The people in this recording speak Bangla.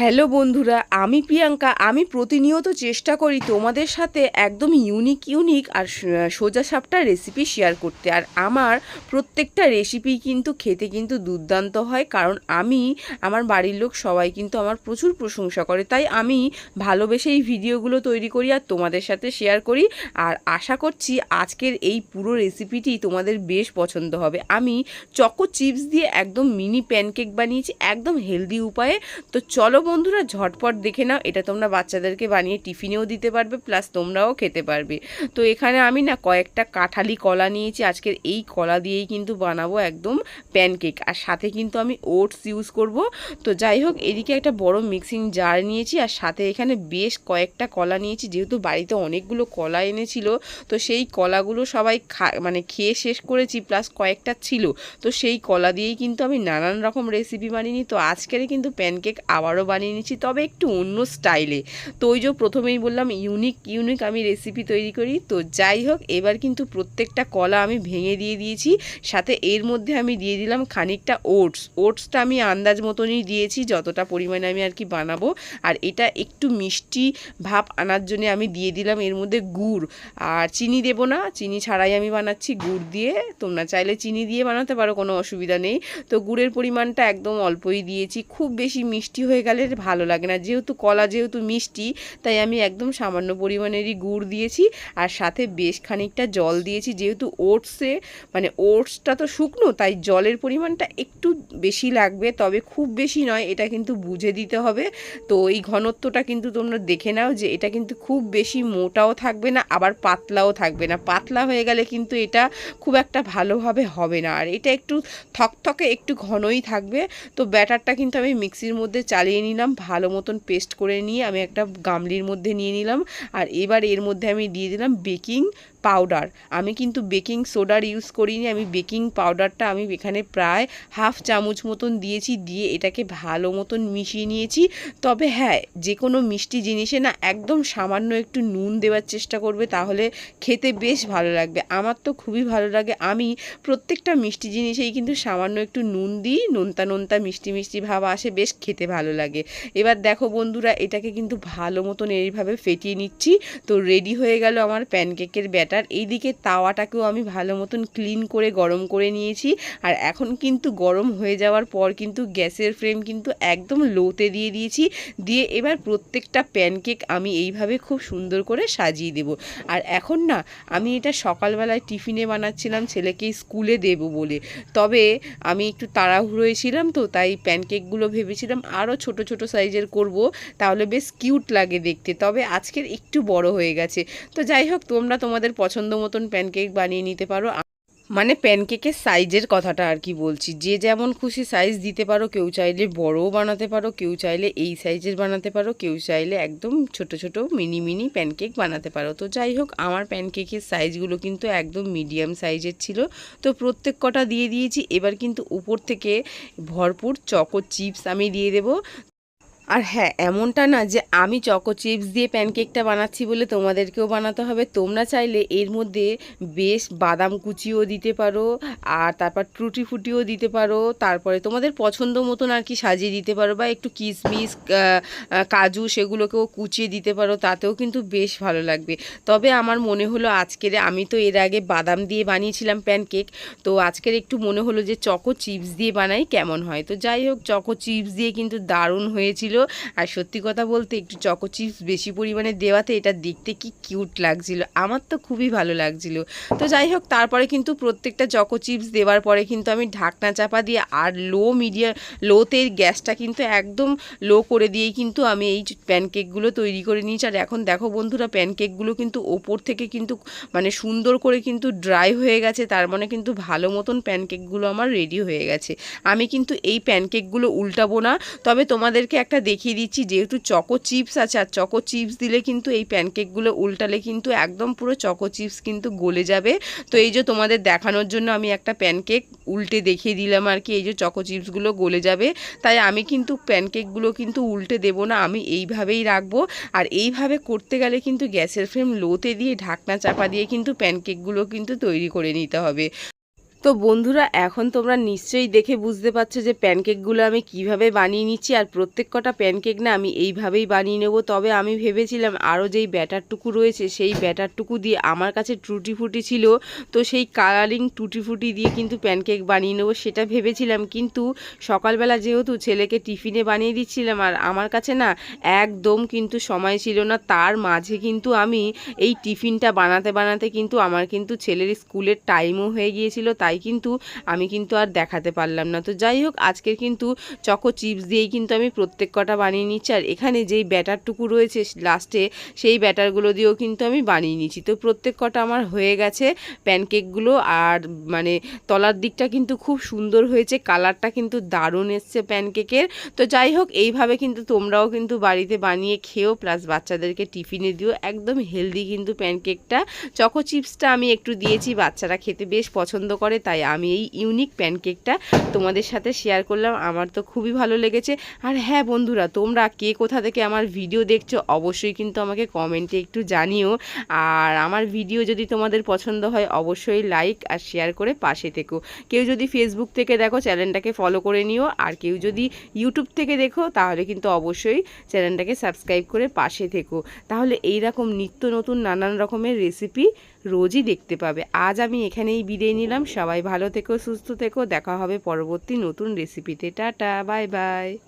হ্যালো বন্ধুরা, আমি প্রিয়াঙ্কা। আমি প্রতিনিয়ত চেষ্টা করি তোমাদের সাথে একদম ইউনিক ইউনিক আর সোজা সাপটা রেসিপি শেয়ার করতে। আর আমার প্রত্যেকটা রেসিপি কিন্তু খেতে কিন্তু দুর্দান্ত হয়, কারণ আমি, আমার বাড়ির লোক সবাই কিন্তু আমার প্রচুর প্রশংসা করে। তাই আমি ভালোবেসে এই ভিডিওগুলো তৈরি করি আর তোমাদের সাথে শেয়ার করি। আর আশা করছি আজকের এই পুরো রেসিপিটি তোমাদের বেশ পছন্দ হবে। আমি চকো চিপস দিয়ে একদম মিনি প্যানকেক বানিয়েছি, একদম হেলদি উপায়ে। তো চলো বন্ধুরা ঝটপট দেখে নাও, এটা তোমরা বাচ্চাদেরকে বানিয়ে টিফিনেও দিতে পারবে প্লাস তোমরাও খেতে পারবে। তো এখানে আমি না কয়েকটা কাঁঠালি কলা নিয়েছি, আজকের এই কলা দিয়েই কিন্তু বানাবো একদম প্যানকেক আর সাথে কিন্তু আমি ওটস ইউজ করব। তো যাই হোক, এদিকে একটা বড় মিক্সিং জার নিয়েছি, আর সাথে এখানে বেশ কয়েকটা কলা নিয়েছি, যেহেতু বাড়িতে অনেকগুলো কলা এনেছিল, তো সেই কলাগুলো সবাই খা মানে খেয়ে শেষ করেছি প্লাস কয়েকটা ছিল। তো সেই কলা দিয়েই কিন্তু আমি নানান রকম রেসিপি বানিয়ে তো আজকের কিন্তু প্যানকেক আবারও বানিয়ে নিচ্ছি, তবে একটু অন্য স্টাইলে। তো ওই যে প্রথমেই বললাম ইউনিক ইউনিক আমি রেসিপি তৈরি করি। তো যাই হোক, এবার কিন্তু প্রত্যেকটা কলা আমি ভেঙে দিয়ে দিয়েছি। সাথে এর মধ্যে আমি দিয়ে দিলাম খানিকটা ওটস ওটসটা আমি আন্দাজ মতনই দিয়েছি, যতটা পরিমাণে আমি আর কি বানাবো। আর এটা একটু মিষ্টি ভাব আনার জন্য আমি দিয়ে দিলাম এর মধ্যে গুড়। আর চিনি দেবো না, চিনি ছাড়াই আমি বানাচ্ছি গুড় দিয়ে। তোমরা চাইলে চিনি দিয়ে বানাতে পারো, কোনো অসুবিধা নেই। তো গুড়ের পরিমাণটা একদম অল্পই দিয়েছি। খুব বেশি মিষ্টি হয়ে গেলে ভালো লাগে না। যেহেতু কলা যেহেতু মিষ্টি, তাই আমি একদম সামান্য পরিমাণেরই গুড় দিয়েছি আর সাথে বেশ খানিকটা জল দিয়েছি। যেহেতু ওটসে মানে ওটসটা তো শুকনো, তাই জলের পরিমাণটা একটু বেশি লাগবে, তবে খুব বেশি নয়, এটা কিন্তু বুঝে দিতে হবে। তো এই ঘনত্বটা কিন্তু তোমরা দেখে নাও যে এটা কিন্তু খুব বেশি মোটাও থাকবে না, আবার পাতলাও থাকবে না। পাতলা হয়ে গেলে কিন্তু এটা খুব একটা ভালোভাবে হবে না। আর এটা একটু থকথকে একটু ঘনই থাকবে। তো ব্যাটারটা কিন্তু আমি মিক্সির মধ্যে চালিয়ে নিলাম, ভালো মতন পেস্ট করে নিয়ে আমি একটা গামলির মধ্যে নিয়ে নিলাম। আর এবার এর মধ্যে আমি দিয়ে দিলাম বেকিং পাউডার আমি কিন্তু বেকিং সোডার ইউজ করিনি, আমি বেকিং পাউডারটা আমি এখানে প্রায় হাফ চামচ মতন দিয়েছি, দিয়ে এটাকে ভালো মতন মিশিয়ে নিয়েছি। তবে হ্যাঁ যে কোনো মিষ্টি জিনিসে না একদম সামান্য একটু নুন দেওয়ার চেষ্টা করবে, তাহলে খেতে বেশ ভালো লাগবে। আমার তো খুবই ভালো লাগে। আমি প্রত্যেকটা মিষ্টি জিনিসেই কিন্তু সামান্য একটু নুন দিই, নোনতা নোনতা মিষ্টি মিষ্টি ভাব আসে, বেশ খেতে ভালো লাগে। এবার দেখো বন্ধুরা, এটাকে কিন্তু ভালো মতন এইভাবে ফেটিয়ে নিচ্ছি। তো রেডি হয়ে গেল আমার প্যানকেকের ব্যাটার এইদিকে তাওয়াটাকেও আমি ভালো মতন ক্লিন করে গরম করে নিয়েছি। আর এখন কিন্তু গরম হয়ে যাওয়ার পর কিন্তু গ্যাসের ফ্লেম কিন্তু একদম লোতে দিয়ে দিয়েছি। দিয়ে এবার প্রত্যেকটা প্যানকেক আমি এইভাবে খুব সুন্দর করে সাজিয়ে দেব। আর এখন না, আমি এটা সকালবেলায় টিফিনে বানাচ্ছিলাম, ছেলেকে স্কুলে দেব বলে। তবে আমি একটু তাড়াহুড়োয় ছিলাম তো, তাই প্যানকেকগুলো ভেবেছিলাম আরও ছোট ছোট সাইজের করব, তাহলে বেশ কিউট লাগে দেখতে। তবে আজকের একটু বড় হয়ে গেছে। তো যাই হোক, তোমরা তোমাদের পছন্দ মতন প্যানকেক বানিয়ে নিতে পারো। মানে প্যানকেকের সাইজের কথাটা আর কি বলছি। যে যেমন খুশি সাইজ দিতে পারো, কেউ চাইলে বড়ও বানাতে পারো, কেউ চাইলে এই সাইজের বানাতে পারো, কেউ চাইলে একদম ছোট ছোট মিনি মিনি প্যানকেক বানাতে পারো। তো যাই হোক, আমার প্যানকেকের সাইজগুলো কিন্তু একদম মিডিয়াম সাইজের ছিল। তো প্রত্যেক কটা দিয়ে দিয়েছি। এবার কিন্তু উপর থেকে ভরপুর চকো চিপস আমি দিয়ে দেবো। আর হ্যাঁ এমনটা না যে আমি চকো চিপস দিয়ে প্যানকেকটা বানাচ্ছি বলে তোমাদেরকেও বানাতে হবে। তোমরা চাইলে এর মধ্যে বেশ বাদাম কুচিও দিতে পারো, আর তারপর ট্রুটি ফুটিও দিতে পারো। তারপরে তোমাদের পছন্দ মতন আর কি সাজিয়ে দিতে পারো বা একটু কিশমিশ কাজু সেগুলোকেও কুচিয়ে দিতে পারো, তাতেও কিন্তু বেশ ভালো লাগবে। তবে আমার মনে হলো আজকের, আমি তো এর আগে বাদাম দিয়ে বানিয়েছিলাম প্যানকেক তো আজকের একটু মনে হলো যে চকো চিপস দিয়ে বানাই কেমন হয়? তো যাই হোক চকো চিপস দিয়ে কিন্তু দারুণ হয়েছিল। আর সত্যি কথা বলতে একটু চকো চিপস বেশি পরিমাণে দেওয়াতে এটা দেখতে কি কিউট লাগছিল, আমার তো খুবই ভালো লাগছিল। তো যাই হোক, তারপরে কিন্তু প্রত্যেকটা চকো চিপস দেওয়ার পরে কিন্তু আমি ঢাকনা চাপা দিয়ে আর লো মিডিয়াম লোতে গ্যাসটা কিন্তু একদম লো করে দিয়েই কিন্তু আমি এই প্যানকেকগুলো তৈরি করে নিয়েছি। আর এখন দেখো বন্ধুরা প্যানকেকগুলো কিন্তু ওপর থেকে কিন্তু মানে সুন্দর করে কিন্তু ড্রাই হয়ে গেছে, তার মানে কিন্তু ভালো মতন প্যানকেকগুলো আমার রেডি হয়ে গেছে। আমি কিন্তু এই প্যানকেকগুলো উল্টাবো না, তবে তোমাদেরকে একটা দেখিয়ে দিচ্ছি, যেহেতু চকো চিপস আছে, আর চকো চিপস দিলে কিন্তু এই প্যানকেকগুলো উল্টালে কিন্তু একদম পুরো চকো চিপস কিন্তু গলে যাবে। তো এই যে তোমাদের দেখানোর জন্য আমি একটা প্যানকেক উল্টে দেখিয়ে দিলাম আর কি, এই যে চকো চিপসগুলো গলে যাবে। তাই আমি কিন্তু প্যানকেকগুলো কিন্তু উল্টে দেবো না, আমি এইভাবেই রাখব। আর এইভাবে করতে গেলে কিন্তু গ্যাসের ফ্লেম লোতে দিয়ে ঢাকনা চাপা দিয়ে কিন্তু প্যানকেকগুলো কিন্তু তৈরি করে নিতে হবে। তো বন্ধুরা, এখন তোমরা নিশ্চয়ই দেখে বুঝতে পারছ যে প্যানকেকগুলো আমি কীভাবে বানিয়ে নিচ্ছি আর প্রত্যেক কটা প্যানকেক না আমি এইভাবেই বানিয়ে নেব। তবে আমি ভেবেছিলাম আরও যেই ব্যাটারটুকু রয়েছে সেই ব্যাটারটুকু দিয়ে আমার কাছে টুটি ফুটি ছিল, তো সেই কালারিং টুটি ফুটি দিয়ে কিন্তু প্যানকেক বানিয়ে নেব সেটা ভেবেছিলাম। কিন্তু সকালবেলা যেহেতু ছেলেকে টিফিনে বানিয়ে দিচ্ছিলাম আর আমার কাছে না একদম কিন্তু সময় ছিল না, তার মাঝে কিন্তু আমি এই টিফিনটা বানাতে বানাতে কিন্তু আমার কিন্তু ছেলের স্কুলের টাইমও হয়ে গিয়েছিল, তাই কিন্তু আমি কিন্তু আর দেখাতে পারলাম না। তো যাই হোক, আজকের কিন্তু চকো চিপস দিয়েই কিন্তু আমি প্রত্যেক কটা বানিয়ে নিচ্ছি। আর এখানে যেই ব্যাটারটুকু রয়েছে লাস্টে সেই ব্যাটারগুলো দিয়েও কিন্তু আমি বানিয়ে নিচ্ছি। তো প্রত্যেক কটা আমার হয়ে গেছে প্যানকেকগুলো আর মানে তলার দিকটা কিন্তু খুব সুন্দর হয়েছে কালারটা কিন্তু দারুণ এসছে প্যানকেকের তো যাই হোক, এইভাবে কিন্তু তোমরাও কিন্তু বাড়িতে বানিয়ে খেও প্লাস বাচ্চাদেরকে টিফিনে দিও একদম হেলদি কিন্তু প্যানকেকটা চকো চিপসটা আমি একটু দিয়েছি, বাচ্চারা খেতে বেশ পছন্দ করে তাই আমি এই ইউনিক প্যানকেকটা তোমাদের সাথে শেয়ার করলাম। আমার তো খুবই ভালো লেগেছে। আর হ্যাঁ বন্ধুরা, তোমরা কে কোথা থেকে আমার ভিডিও দেখছ, অবশ্যই কিন্তু আমাকে কমেন্টে একটু জানিও। আর আমার ভিডিও যদি তোমাদের পছন্দ হয়, অবশ্যই লাইক আর শেয়ার করে পাশে থেকো। কেউ যদি ফেসবুক থেকে দেখো চ্যানেলটাকে ফলো করে নিও। আর কেউ যদি ইউটিউব থেকে দেখো, তাহলে কিন্তু অবশ্যই চ্যানেলটাকে সাবস্ক্রাইব করে পাশে থেকো। তাহলে এই রকম নিত্য নতুন নানান রকমের রেসিপি রোজই দেখতে পাবে। আজ আমি এখানেই বিদায় নিলাম। সবাই ভালো থেকো, সুস্থ থেকো। দেখা হবে পরবর্তী নতুন রেসিপিতে টাটা, বাই বাই।